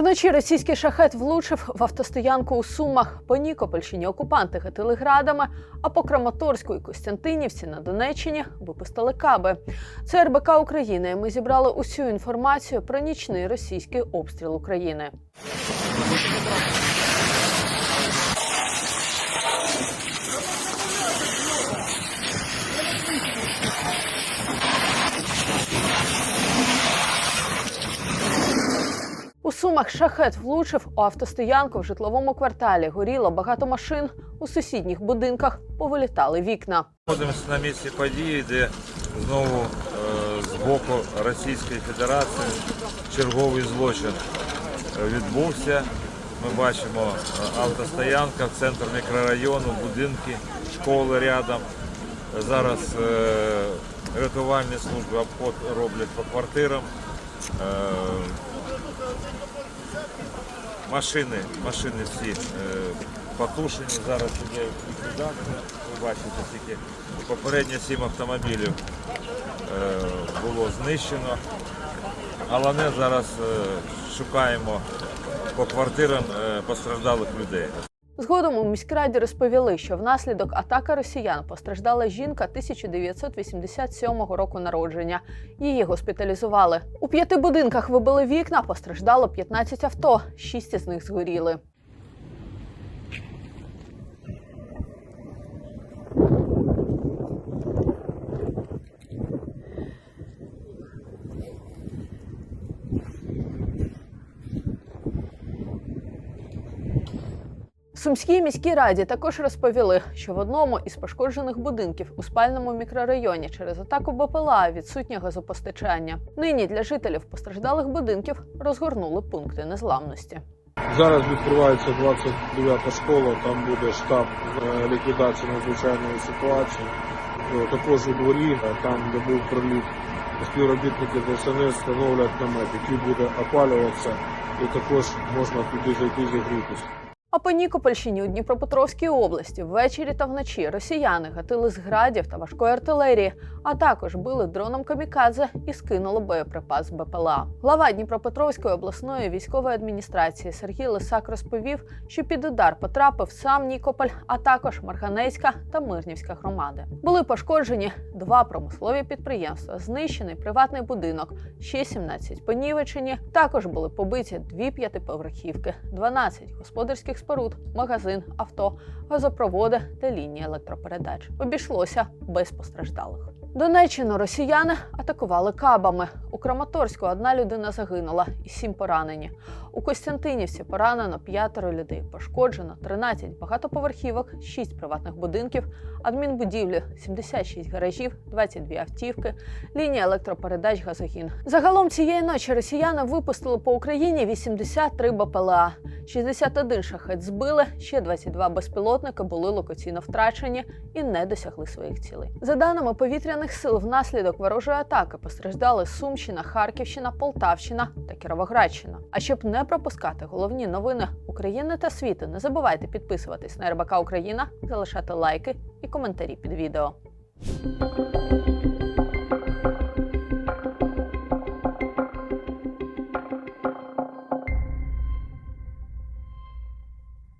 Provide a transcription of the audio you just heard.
Вночі російський шахет влучив в автостоянку у Сумах. По Нікопольщині окупанти гатили градами, а по Краматорську і Костянтинівці на Донеччині випустили каби. Це РБК України. Ми зібрали усю інформацію про нічний російський обстріл України. Сумах шахет влучив у автостоянку в житловому кварталі. Горіло багато машин. У сусідніх будинках повилітали вікна. Знаходимося на місці події, де знову е, з боку Російської Федерації черговий злочин е, відбувся. Ми бачимо е, автостоянка в центр мікрорайону, будинки, школи рядом. Зараз рятувальні служби обход роблять по квартирам. Машини, машини всі е, потушені. Зараз іде ліквідація. Ви бачите, тільки попередньо сім автомобілів е, було знищено. Головне зараз е, шукаємо по квартирам постраждалих людей. Згодом у міськраді розповіли, що внаслідок атаки росіян постраждала жінка 1987 року народження. Її госпіталізували. У п'яти будинках вибили вікна, постраждало 15 авто, шість із них згоріли. Сумській міській раді також розповіли, що в одному із пошкоджених будинків у спальному мікрорайоні через атаку БПЛА відсутнє газопостачання. Нині для жителів постраждалих будинків розгорнули пункти незламності. Зараз відкривається 29-та школа, там буде штаб е, ліквідації надзвичайної ситуації. Е, Також у дворі, там, де був приліт, співробітники ДСНС встановлять намет, який буде опалюватися, і також можна туди зайти зігрітися. А по Нікопольщині у Дніпропетровській області ввечері та вночі росіяни гатили з градів та важкої артилерії, а також били дроном камікадзе і скинули боєприпас БПЛА. Глава Дніпропетровської обласної військової адміністрації Сергій Лисак розповів, що під удар потрапив сам Нікополь, а також Марганецька та Мирнівська громади. Були пошкоджені два промислові підприємства, знищений приватний будинок, ще 17 понівечені. Також були побиті дві п'ятиповерхівки, 12 господарських споруд, магазин, авто, газопроводи та лінії електропередач. Обійшлося без постраждалих. Донеччину росіяни атакували кабами. У Краматорську одна людина загинула і сім поранені. У Костянтинівці поранено п'ятеро людей. Пошкоджено 13 багатоповерхівок, 6 приватних будинків, адмінбудівлі, 76 гаражів, 22 автівки, лінія електропередач газогін. Загалом цієї ночі росіяни випустили по Україні 83 БПЛА. 61 шахет збили, ще 22 безпілотники були локаційно втрачені і не досягли своїх цілей. За даними повітряних сил, внаслідок ворожої атаки постраждали Сумщина, Харківщина, Полтавщина та Кіровоградщина. А щоб не пропускати головні новини України та світу, не забувайте підписуватись на РБК Україна, залишати лайки і коментарі під відео.